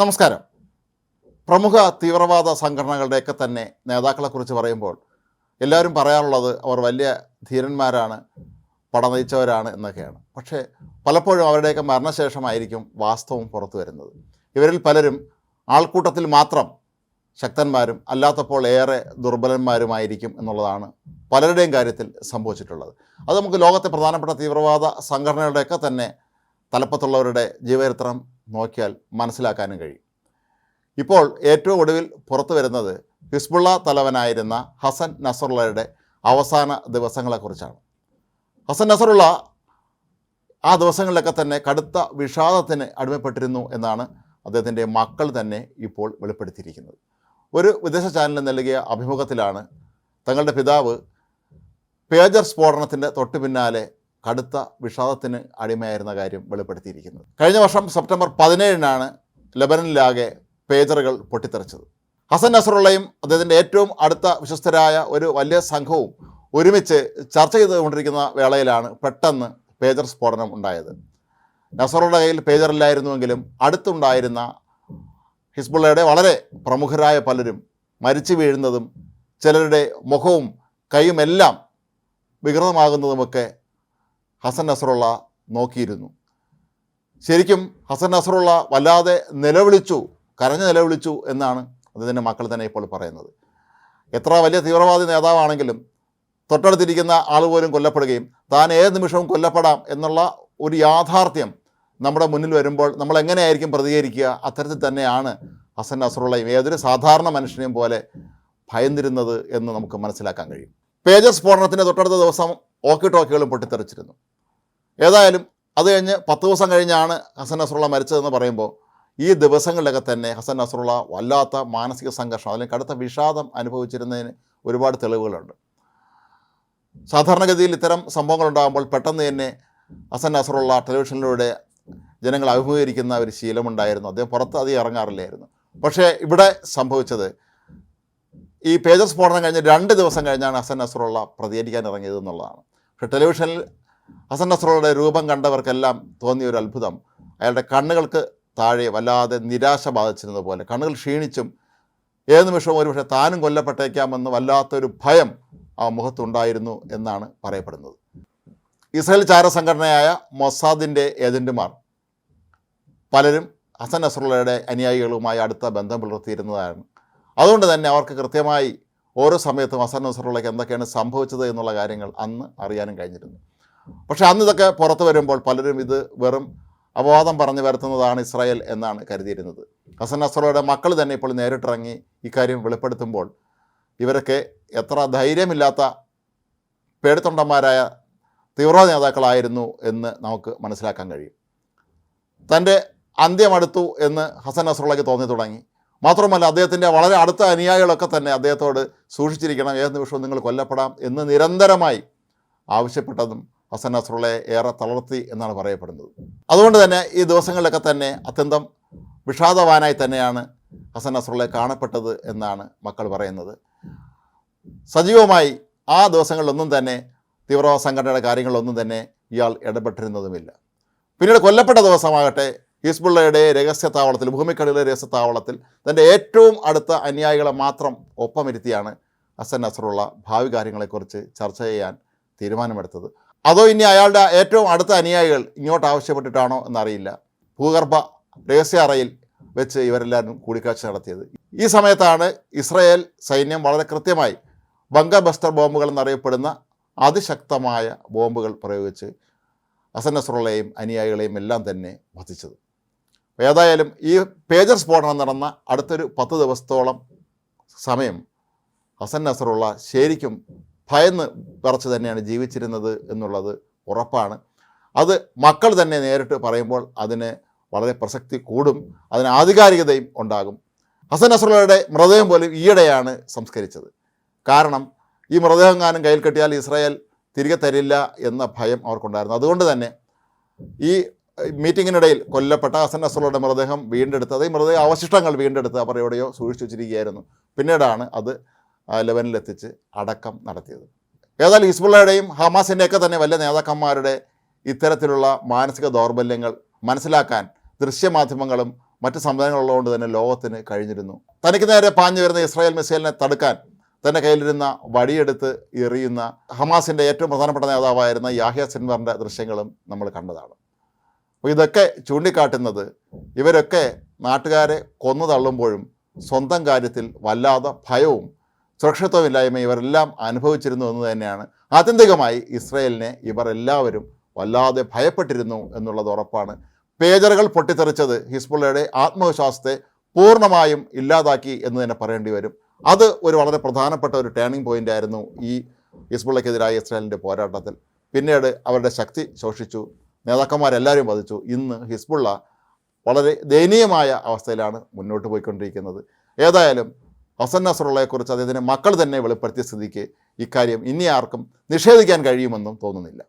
നമസ്കാരം. പ്രമുഖ തീവ്രവാദ സംഘടനകളുടെയൊക്കെ തന്നെ നേതാക്കളെക്കുറിച്ച് പറയുമ്പോൾ എല്ലാവരും പറയാറുള്ളത് അവർ വലിയ ധീരന്മാരാണ് പടനയിച്ചവരാണ് എന്നൊക്കെയാണ്. പക്ഷേ പലപ്പോഴും അവരുടെയൊക്കെ മരണശേഷമായിരിക്കും വാസ്തവം പുറത്തു വരുന്നത്. ഇവരിൽ പലരും ആൾക്കൂട്ടത്തിൽ മാത്രം ശക്തന്മാരും അല്ലാത്തപ്പോൾ ഏറെ ദുർബലന്മാരുമായിരിക്കും എന്നുള്ളതാണ് പലരുടെയും കാര്യത്തിൽ സംഭവിച്ചിട്ടുള്ളത്. അത് നമുക്ക് ലോകത്തെ പ്രധാനപ്പെട്ട തീവ്രവാദ സംഘടനകളുടെയൊക്കെ തന്നെ തലപ്പത്തുള്ളവരുടെ ജീവചരിത്രം നോക്കിയാൽ മനസ്സിലാക്കാനും കഴിയും. ഇപ്പോൾ ഏറ്റവും ഒടുവിൽ പുറത്തു വരുന്നത് ഹിസ്ബുള്ള തലവനായിരുന്ന ഹസൻ നസറുള്ളയുടെ അവസാന ദിവസങ്ങളെക്കുറിച്ചാണ്. ഹസൻ നസറുള്ള ആ ദിവസങ്ങളിലൊക്കെ തന്നെ കടുത്ത വിഷാദത്തിന് അടിമപ്പെട്ടിരുന്നു എന്നാണ് അദ്ദേഹത്തിന്റെ മക്കൾ തന്നെ ഇപ്പോൾ വെളിപ്പെടുത്തിയിരിക്കുന്നത്. ഒരു വിദേശ ചാനലിന് നൽകിയ അഭിമുഖത്തിലാണ് തങ്ങളുടെ പിതാവ് പേജർ സ്ഫോടനത്തിന്റെ തൊട്ടു പിന്നാലെ കടുത്ത വിഷാദത്തിന് അടിമയായിരുന്ന കാര്യം വെളിപ്പെടുത്തിയിരിക്കുന്നത്. കഴിഞ്ഞ വർഷം സെപ്റ്റംബർ പതിനേഴിനാണ് ലബനനിലാകെ പേജറുകൾ പൊട്ടിത്തെറിച്ചത്. ഹസൻ നസറുള്ളയും അദ്ദേഹത്തിന്റെ ഏറ്റവും അടുത്ത വിശ്വസ്തരായ ഒരു വലിയ സംഘവും ഒരുമിച്ച് ചർച്ച ചെയ്തുകൊണ്ടിരിക്കുന്ന വേളയിലാണ് പെട്ടെന്ന് പേജർ സ്ഫോടനം ഉണ്ടായത്. നസറുള്ള കയ്യിൽ പേജറില്ലായിരുന്നുവെങ്കിലും അടുത്തുണ്ടായിരുന്ന ഹിസ്ബുള്ളയുടെ വളരെ പ്രമുഖരായ പലരും മരിച്ചു വീഴുന്നതും ചിലരുടെ മുഖവും കൈയുമെല്ലാം വികൃതമാകുന്നതുമൊക്കെ ഹസൻ നസറുള്ള നോക്കിയിരുന്നു. ശരിക്കും ഹസൻ നസറുള്ള വല്ലാതെ നിലവിളിച്ചു കരഞ്ഞു നിലവിളിച്ചു എന്നാണ് അദ്ദേഹത്തിന്റെ മക്കൾ തന്നെ ഇപ്പോൾ പറയുന്നത്. എത്ര വലിയ തീവ്രവാദി നേതാവാണെങ്കിലും തൊട്ടടുത്തിരിക്കുന്ന ആൾ പോലും കൊല്ലപ്പെടുകയും താൻ ഏത് നിമിഷവും കൊല്ലപ്പെടാം എന്നുള്ള ഒരു യാഥാർത്ഥ്യം നമ്മുടെ മുന്നിൽ വരുമ്പോൾ നമ്മൾ എങ്ങനെയായിരിക്കും പ്രതികരിക്കുക? അത്തരത്തിൽ തന്നെയാണ് ഹസൻ നസറുള്ളയും ഏതൊരു സാധാരണ മനുഷ്യനെയും പോലെ ഭയന്നിരുന്നത് എന്ന് നമുക്ക് മനസ്സിലാക്കാൻ കഴിയും. പേജസ് സ്ഫോടനത്തിന്റെ തൊട്ടടുത്ത ദിവസം ഓക്കി ടോക്കികളും പൊട്ടിത്തെറിച്ചിരുന്നു. ഏതായാലും അത് കഴിഞ്ഞ് പത്ത് ദിവസം കഴിഞ്ഞാണ് ഹസൻ നസറുള്ള മരിച്ചതെന്ന് പറയുമ്പോൾ ഈ ദിവസങ്ങളിലൊക്കെ തന്നെ ഹസൻ നസറുള്ള വല്ലാത്ത മാനസിക സംഘർഷം അല്ലെങ്കിൽ കടുത്ത വിഷാദം അനുഭവിച്ചിരുന്നതിന് ഒരുപാട് തെളിവുകളുണ്ട്. സാധാരണഗതിയിൽ ഇത്തരം സംഭവങ്ങൾ ഉണ്ടാകുമ്പോൾ പെട്ടെന്ന് തന്നെ ഹസൻ നസറുള്ള ടെലിവിഷനിലൂടെ ജനങ്ങൾ അഭിമുഖീകരിക്കുന്ന ഒരു ശീലമുണ്ടായിരുന്നു. അദ്ദേഹം പുറത്ത് അധികം ഇറങ്ങാറില്ലായിരുന്നു. പക്ഷേ ഇവിടെ സംഭവിച്ചത് ഈ പേജസ് സ്ഫോടനം കഴിഞ്ഞ് രണ്ട് ദിവസം കഴിഞ്ഞാണ് ഹസൻ നസറുള്ള പ്രതികരിക്കാൻ ഇറങ്ങിയത് എന്നുള്ളതാണ്. പക്ഷേ ടെലിവിഷനിൽ ഹസൻ നസറുള്ളയുടെ രൂപം കണ്ടവർക്കെല്ലാം തോന്നിയ ഒരു അത്ഭുതം. അയാളുടെ കണ്ണുകൾക്ക് താഴെ വല്ലാതെ നിരാശ ബാധിച്ചിരുന്നത് പോലെ കണ്ണുകൾ ക്ഷീണിച്ചും ഏത് നിമിഷവും ഒരുപക്ഷെ താനും കൊല്ലപ്പെട്ടേക്കാമെന്ന് വല്ലാത്തൊരു ഭയം ആ മുഖത്തുണ്ടായിരുന്നു എന്നാണ് പറയപ്പെടുന്നത്. ഇസ്രായേൽ ചാരസംഘടനയായ മൊസാദിന്റെ ഏജന്റുമാർ പലരും ഹസൻ നസ്രുള്ളയുടെ അനുയായികളുമായി അടുത്ത ബന്ധം പുലർത്തിയിരുന്നതാണ്. അതുകൊണ്ട് തന്നെ അവർക്ക് കൃത്യമായി ഓരോ സമയത്തും ഹസൻ നസറുള്ളയ്ക്ക് എന്തൊക്കെയാണ് സംഭവിച്ചത് എന്നുള്ള കാര്യങ്ങൾ അന്ന് അറിയാനും കഴിഞ്ഞിരുന്നു. പക്ഷേ അന്ന് ഇതൊക്കെ പുറത്തു വരുമ്പോൾ പലരും ഇത് വെറും അപവാദം പറഞ്ഞു വരുത്തുന്നതാണ് ഇസ്രായേൽ എന്നാണ് കരുതിയിരുന്നത്. ഹസൻ നസറുള്ളയുടെ മക്കൾ തന്നെ ഇപ്പോൾ നേരിട്ടിറങ്ങി ഇക്കാര്യം വെളിപ്പെടുത്തുമ്പോൾ ഇവരൊക്കെ എത്ര ധൈര്യമില്ലാത്ത പേടിത്തൊണ്ടന്മാരായ തീവ്രവാദ നേതാക്കളായിരുന്നു എന്ന് നമുക്ക് മനസ്സിലാക്കാൻ കഴിയും. തന്റെ അന്ത്യമടുത്തു എന്ന് ഹസൻ നസറുള്ളയ്ക്ക് തോന്നി തുടങ്ങി. മാത്രമല്ല അദ്ദേഹത്തിന്റെ വളരെ അടുത്ത അനുയായികളൊക്കെ തന്നെ അദ്ദേഹത്തോട് സൂക്ഷിച്ചിരിക്കണം ഏത് നിമിഷവും നിങ്ങൾ കൊല്ലപ്പെടാം എന്ന് നിരന്തരമായി ആവശ്യപ്പെട്ടതും ഹസൻ നസറുള്ളയെ ഏറെ തളർത്തി എന്നാണ് പറയപ്പെടുന്നത്. അതുകൊണ്ട് തന്നെ ഈ ദിവസങ്ങളിലൊക്കെ തന്നെ അത്യന്തം വിഷാദവാനായി തന്നെയാണ് ഹസൻ നസറുള്ളയെ കാണപ്പെട്ടത് എന്നാണ് മക്കൾ പറയുന്നത്. സജീവമായി ആ ദിവസങ്ങളിലൊന്നും തന്നെ തീവ്രവാദ സംഘടനയുടെ കാര്യങ്ങളിലൊന്നും തന്നെ ഇയാൾ ഇടപെട്ടിരുന്നതുമില്ല. പിന്നീട് കൊല്ലപ്പെട്ട ദിവസമാകട്ടെ ഹിസ്ബുള്ളയുടെ രഹസ്യ താവളത്തിൽ ഭൂമിക്കടലിലെ രഹസ്യ താവളത്തിൽ തന്റെ ഏറ്റവും അടുത്ത അനുയായികളെ മാത്രം ഒപ്പമിരുത്തിയാണ് ഹസൻ നസറുള്ള ഭാവി കാര്യങ്ങളെക്കുറിച്ച് ചർച്ച ചെയ്യാൻ തീരുമാനമെടുത്തത്. അതോ ഇനി അയാളുടെ ഏറ്റവും അടുത്ത അനുയായികൾ ഇങ്ങോട്ട് ആവശ്യപ്പെട്ടിട്ടാണോ എന്നറിയില്ല. ഭൂഗർഭ രഹസ്യ അറയിൽ വെച്ച് ഇവരെല്ലാവരും കൂടിക്കാഴ്ച നടത്തിയത്. ഈ സമയത്താണ് ഇസ്രയേൽ സൈന്യം വളരെ കൃത്യമായി ബംഗ ബസ്റ്റർ ബോംബുകൾ എന്നറിയപ്പെടുന്ന അതിശക്തമായ ബോംബുകൾ പ്രയോഗിച്ച് ഹസൻ നസറുള്ളയും അനുയായികളെയും എല്ലാം തന്നെ വധിച്ചത്. ഏതായാലും ഈ പേജർ സ്ഫോടനം നടന്ന അടുത്തൊരു പത്ത് ദിവസത്തോളം സമയം ഹസൻ നസറുള്ള ശരിക്കും ഭയന്ന് വിറച്ച് തന്നെയാണ് ജീവിച്ചിരുന്നത് എന്നുള്ളത് ഉറപ്പാണ്. അത് മക്കൾ തന്നെ നേരിട്ട് പറയുമ്പോൾ അതിന് വളരെ പ്രസക്തി കൂടും അതിന് ആധികാരികതയും ഉണ്ടാകും. ഹസൻ അസറുള്ളയുടെ മൃതദേഹം പോലും ഈയിടെയാണ് സംസ്കരിച്ചത്. കാരണം ഈ മൃതദേഹം കാനം കയ്യിൽ കെട്ടിയാൽ ഇസ്രായേൽ തിരികെ തരില്ല എന്ന ഭയം അവർക്കുണ്ടായിരുന്നു. അതുകൊണ്ട് തന്നെ ഈ മീറ്റിങ്ങിനിടയിൽ കൊല്ലപ്പെട്ട ഹസൻ അസറുള്ളയുടെ മൃതദേഹം വീണ്ടെടുത്ത് അതേ മൃതദേഹ അവശിഷ്ടങ്ങൾ വീണ്ടെടുത്ത് അവർ എവിടെയോ സൂക്ഷിച്ചു വെച്ചിരിക്കുകയായിരുന്നു. പിന്നീടാണ് അത് ആ, ലെബനിലെത്തിച്ച് അടക്കം നടത്തിയത്. ഏതായാലും ഹിസ്ബുള്ളയുടെയും ഹമാസിന്റെയൊക്കെ തന്നെ വലിയ നേതാക്കന്മാരുടെ ഇത്തരത്തിലുള്ള മാനസിക ദൗർബല്യങ്ങൾ മനസ്സിലാക്കാൻ ദൃശ്യമാധ്യമങ്ങളും മറ്റ് സംവിധാനങ്ങളുള്ളതുകൊണ്ട് തന്നെ ലോകത്തിന് കഴിഞ്ഞിരുന്നു. തനിക്ക് നേരെ പാഞ്ഞു വരുന്ന ഇസ്രായേൽ മിസൈലിനെ തടുക്കാൻ തന്റെ കയ്യിലിരുന്ന വടിയെടുത്ത് എറിയുന്ന ഹമാസിന്റെ ഏറ്റവും പ്രധാനപ്പെട്ട നേതാവായിരുന്ന യാഹിയ സിൻവറിന്റെ ദൃശ്യങ്ങളും നമ്മൾ കണ്ടതാണ്. അപ്പോൾ ഇതൊക്കെ ചൂണ്ടിക്കാട്ടുന്നത് ഇവരൊക്കെ നാട്ടുകാരെ കൊന്നു തള്ളുമ്പോഴും സ്വന്തം കാര്യത്തിൽ വല്ലാതെ ഭയവും സുരക്ഷിത്വമില്ലായ്മ ഇവരെല്ലാം അനുഭവിച്ചിരുന്നു എന്ന് തന്നെയാണ്. ആത്യന്തികമായി ഇസ്രയേലിനെ ഇവർ എല്ലാവരും വല്ലാതെ ഭയപ്പെട്ടിരുന്നു എന്നുള്ളത് ഉറപ്പാണ്. പേജറുകൾ പൊട്ടിത്തെറിച്ചത് ഹിസ്ബുള്ളയുടെ ആത്മവിശ്വാസത്തെ പൂർണമായും ഇല്ലാതാക്കി എന്ന് തന്നെ പറയേണ്ടി വരും. അത് ഒരു വളരെ പ്രധാനപ്പെട്ട ഒരു ടേണിംഗ് പോയിന്റ് ആയിരുന്നു ഈ ഹിസ്ബുള്ളയ്ക്കെതിരായ ഇസ്രായേലിന്റെ പോരാട്ടത്തിൽ. പിന്നീട് അവരുടെ ശക്തി ശോഷിച്ചു നേതാക്കന്മാരെല്ലാവരും വധിച്ചു. ഇന്ന് ഹിസ്ബുള്ള വളരെ ദയനീയമായ അവസ്ഥയിലാണ് മുന്നോട്ട് പോയിക്കൊണ്ടിരിക്കുന്നത്. ഏതായാലും ഹസൻ നസറുള്ളയെക്കുറിച്ച് അദ്ദേഹത്തിന്റെ മക്കൾ തന്നെ വെളിപ്പെടുത്തിയ സ്ഥിതിക്ക് ഇക്കാര്യം ഇനി ആർക്കും നിഷേധിക്കാൻ കഴിയുമെന്നും തോന്നുന്നില്ല.